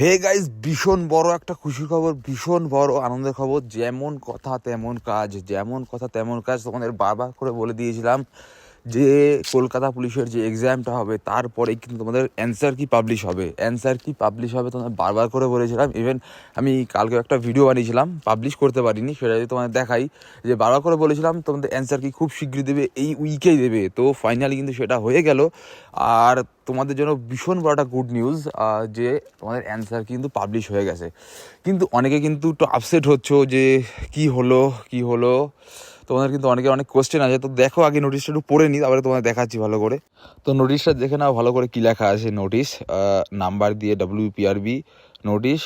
Hey guys ভীষণ বড় একটা খুশির খবর, ভীষণ বড় আনন্দের খবর। যেমন কথা তেমন কাজ, যেমন কথা তেমন কাজ তোমাদের বারবার করে বলে দিয়েছিলাম। যে কলকাতা পুলিশের যে এক্সামটা হবে তারপরে কিন্তু তোমাদের অ্যান্সার কি পাবলিশ হবে। অ্যান্সার কি পাবলিশ হবে তোমাদের বারবার করে বলেছিলাম। ইভেন আমি কালকে একটা ভিডিও বানিয়েছিলাম পাবলিশ করতে পারিনি, সেটা যদি তোমাদের দেখাই, যে বারবার করে বলেছিলাম, তোমাদের অ্যান্সার কি খুব শীঘ্রই দেবে, এই উইকেই দেবে। তো ফাইনালি কিন্তু সেটা হয়ে গেল। আর তোমাদের জন্য ভীষণ বড় একটা গুড নিউজ যে তোমাদের অ্যান্সার কিন্তু পাবলিশ হয়ে গেছে। কিন্তু অনেকে কিন্তু একটু আপসেট হচ্ছ যে, কি হলো কি হলো? তোমাদের কিন্তু অনেকে অনেক কোশ্চেন আছে, তো দেখো আগে নোটিশটা একটু পড়ে নিই, তারপরে তোমাদের দেখাচ্ছি ভালো করে। তো নোটিশটা দেখে নাও ভালো করে কী লেখা আছে নোটিশ নাম্বার দিয়ে ডাব্লিউপিআরবি নোটিশ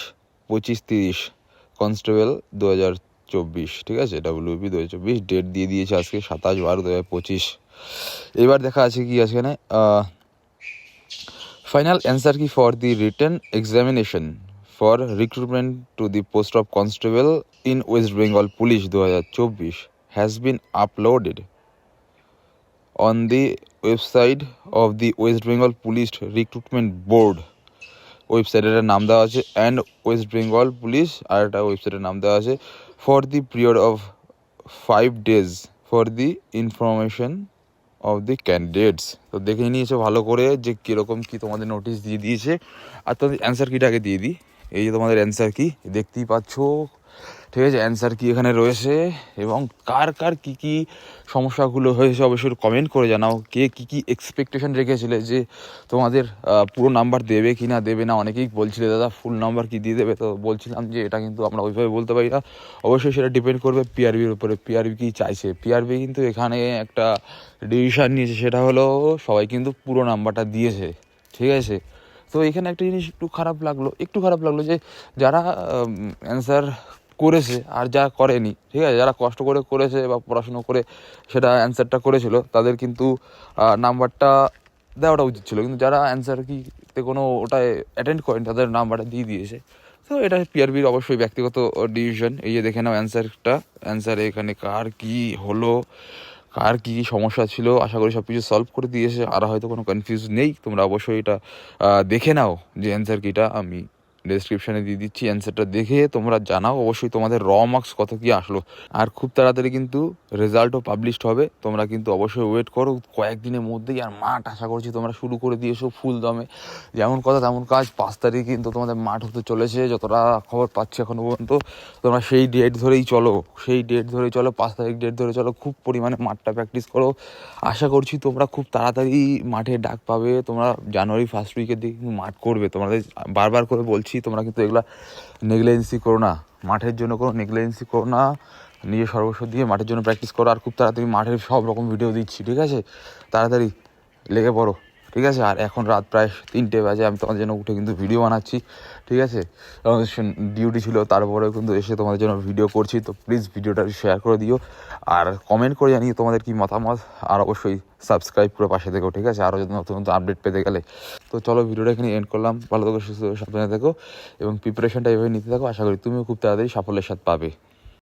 পঁচিশ তিরিশ কনস্টেবল দু হাজার চব্বিশ, ঠিক আছে? ডাব্লিউপি দু হাজার চব্বিশ ডেট দিয়ে দিয়েছে আজকে সাতাশ বারো দু হাজার পঁচিশ। এবার দেখা আছে কি আছে এখানে? Final answer key for the written examination for recruitment to the post of constable in West Bengal police দু হাজার চব্বিশ। Has been uploaded on the website of the West Bengal police recruitment board ওয়েবসাইটের নাম দেওয়া আছে and West Bengal police আর একটা ওয়েবসাইটের নাম দেওয়া আছে for the period of five days for the information of the candidates তো দেখে নিয়েছো ভালো করে যে কীরকম কী তোমাদের নোটিশ দিয়ে দিয়েছে। আর তোমাদের অ্যান্সার কিটাকে দিয়ে দিই? এই যে তোমাদের অ্যান্সার কি? দেখতেই পাচ্ছো ঠিক আছে অ্যান্সার কি এখানে রয়েছে এবং কার কার কি কি সমস্যাগুলো হয়েছে অবশ্যই কমেন্ট করে জানাও, কে কি কি এক্সপেকটেশন রেখেছিলে যে তোমাদের পুরো নাম্বার দেবে কি না, দেবে না, অনেকেই বলছিলে, দাদা ফুল নাম্বার কি দিয়ে দেবে? তো বলছিলাম যে এটা কিন্তু আমরা ওইভাবে বলতে পারি না। অবশ্যই সেটা ডিপেন্ড করবে পিআরবির উপরে পিআরবি কি চাইছে? পিআরবি কিন্তু এখানে একটা ডিসিশন নিয়েছে, সেটা হলো সবাই কিন্তু পুরো নাম্বারটা দিয়েছে, ঠিক আছে? তো এখানে একটা জিনিস একটু খারাপ লাগল, একটু খারাপ লাগল যে যারা অ্যান্সার করেছে আর যা করেনি, ঠিক আছে? যারা কষ্ট করে করেছে বা পড়াশুনো করে সেটা অ্যান্সারটা করেছিল, তাদের কিন্তু নাম্বারটা দেওয়াটা উচিত ছিল। কিন্তু যারা অ্যান্সার কিতে কোনো ওটায় অ্যাটেন্ড করেনি, তাদের নাম্বারটা দিয়ে দিয়েছে। তো এটা পিআরবির অবশ্যই ব্যক্তিগত ডিসিশন এই যে দেখে নাও অ্যান্সারটা অ্যান্সার এখানে কার কি হলো, কার কী কী সমস্যা ছিল, আশা করি সব কিছু সলভ করে দিয়েছে। আর হয়তো কোনো কনফিউজ নেই। তোমরা অবশ্যই এটা দেখে নাও যে অ্যান্সার কীটা আমি ডেসক্রিপশানে দিয়ে দিচ্ছি অ্যান্সারটা দেখে তোমরা জানাও। অবশ্যই তোমাদের র মার্কস কত কী আসলো। আর খুব তাড়াতাড়ি কিন্তু রেজাল্টও পাবলিশড হবে। তোমরা কিন্তু অবশ্যই ওয়েট করো। কয়েকদিনের মধ্যেই আর মাঠ আশা করছি তোমরা শুরু করে দিয়েছ ফুল দমে। যেমন কথা তেমন কাজ। পাঁচ তারিখ কিন্তু তোমাদের মাঠ হতে চলেছে। যতটা খবর পাচ্ছি এখনও পর্যন্ত, তোমরা সেই ডেট ধরেই চলো। সেই ডেট ধরেই চলো। পাঁচ তারিখ ডেট ধরে চলো। খুব পরিমাণে মাঠটা প্র্যাকটিস করো। আশা করছি তোমরা খুব তাড়াতাড়ি মাঠে ডাক পাবে। তোমরা জানুয়ারি ফার্স্ট উইকের দিকে মাঠ করবে। তোমাদের বারবার করে বলছি। তোমরা কিন্তু এগুলো নেগলেন্সি করো না। মাঠের জন্য কোনো নেগলেন্সি করো না। নিজের সর্বস্ব দিয়ে মাঠের জন্য প্র্যাকটিস করো। আর খুব তাড়াতাড়ি মাঠের সব রকম ভিডিও দিচ্ছি, ঠিক আছে? তাড়াতাড়ি লেগে পড়ো। ঠিক আছে? আর এখন রাত প্রায় তিনটে বাজে, আমি তোমাদের জন্য উঠে কিন্তু ভিডিও বানাচ্ছি, ঠিক আছে? ডিউটি ছিল, তারপরেও কিন্তু এসে তোমাদের জন্য ভিডিও করছি, তো প্লিজ ভিডিওটা শেয়ার করে দিও। আর কমেন্ট করে জানিয়ে তোমাদের কি মতামত, আর অবশ্যই সাবস্ক্রাইব করে পাশে থেকো, ঠিক আছে? আরও যদি নতুন নতুন আপডেট পেতে গেলে। তো চলো ভিডিওটা এখানে এন্ড করলাম। ভালো থেকো, সুস্থ সাবধানে থেকো, এবং প্রিপারেশনটা এভাবে নিতে থাকো। আশা করি তুমিও খুব তাড়াতাড়ি সাফল্যের সাথে পাবে।